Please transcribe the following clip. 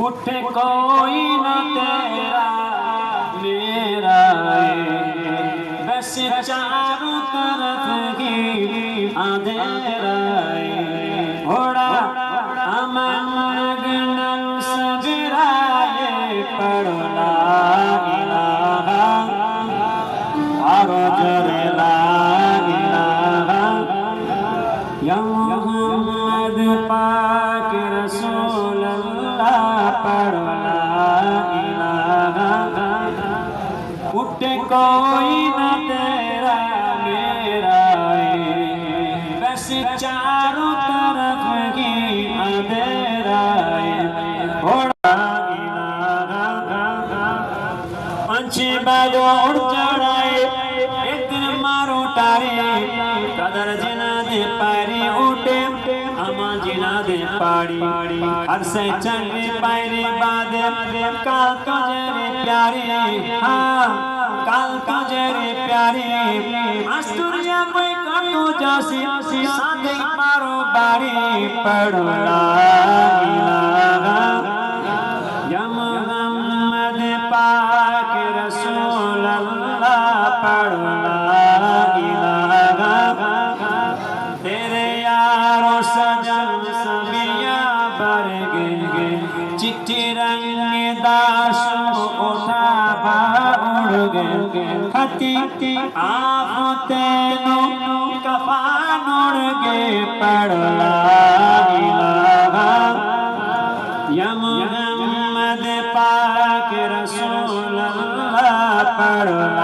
उठ कोई न तेरा, मेरा बस चारों तरफ़ की अंधेरा घोड़ा, अमन गणन सबराए जरे ला पाक उठ कोई न तेरा, मेरा बस चारों तरफ़ की अंधेरा पंछी बागो उड़ चढ़ाए एक मारो टारे। कदर जिना दे पारी उठे अमा जिना दे पाड़ी। हर से चंगे पायरे बाद, काल तुझे प्यारे। हाँ। तुझे प्यारे अस्तुरिया कोई कटो जासी साथे मारो बारी पड़ला चिट्ठी रंग दास उठा खती आनो कफानोड़गे पड़ला यमुना मद पाक रसूल पड़ला